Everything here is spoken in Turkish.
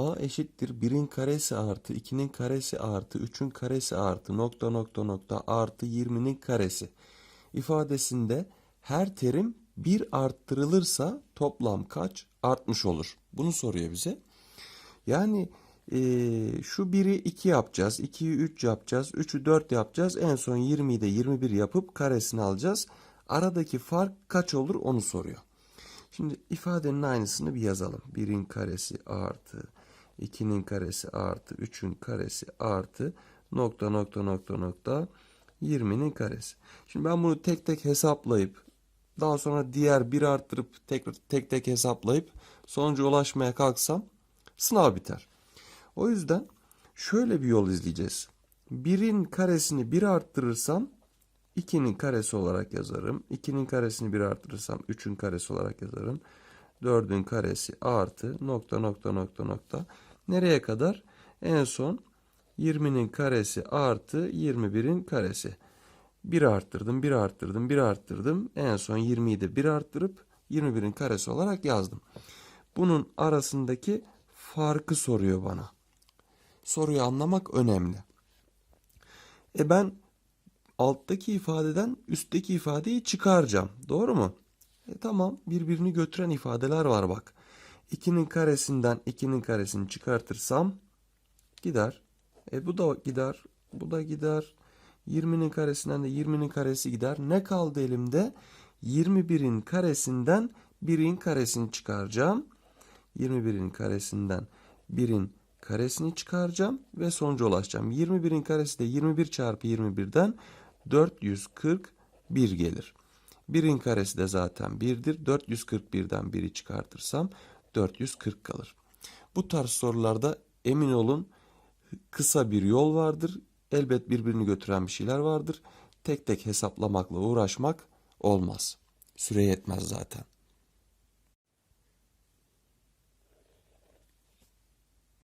a eşittir 1'in karesi artı 2'nin karesi artı 3'ün karesi artı nokta nokta nokta artı 20'nin karesi ifadesinde her terim 1 arttırılırsa toplam kaç artmış olur? Bunu soruyor bize. Yani eee, şu 1'i 2 yapacağız, 2'yi 3 yapacağız, 3'ü 4 yapacağız. En son 20'yi de 21 yapıp karesini alacağız. Aradaki fark kaç olur onu soruyor. Şimdi ifadenin aynısını bir yazalım. 1'in karesi artı 2'nin karesi artı 3'ün karesi artı nokta nokta nokta nokta 20'nin karesi. Şimdi ben bunu tek tek hesaplayıp daha sonra diğer bir arttırıp tekrar tek tek hesaplayıp sonuca ulaşmaya kalksam sınav biter. O yüzden şöyle bir yol izleyeceğiz. 1'in karesini 1 arttırırsam 2'nin karesi olarak yazarım. 2'nin karesini 1 arttırırsam 3'ün karesi olarak yazarım. 4'ün karesi artı nokta nokta nokta nokta. Nereye kadar? En son 20'nin karesi artı 21'in karesi. 1 arttırdım, 1 arttırdım, 1 arttırdım. En son 20'yi de 1 arttırıp 21'in karesi olarak yazdım. Bunun arasındaki farkı soruyor bana. Soruyu anlamak önemli. E ben alttaki ifadeden üstteki ifadeyi çıkaracağım. Doğru mu? E tamam birbirini götüren ifadeler var bak. 2'nin karesinden 2'nin karesini çıkartırsam gider. E bu da gider. Bu da gider. 20'nin karesinden de 20'nin karesi gider. Ne kaldı elimde? 21'in karesinden 1'in karesini çıkaracağım. 21'in karesinden 1'in karesini çıkaracağım ve sonuca ulaşacağım. 21'in karesi de 21 çarpı 21'den 441 gelir. 1'in karesi de zaten 1'dir. 441'den 1'i çıkartırsam 440 kalır. Bu tarz sorularda emin olun kısa bir yol vardır. Elbet birbirini götüren bir şeyler vardır. Tek tek hesaplamakla uğraşmak olmaz. Süre yetmez zaten.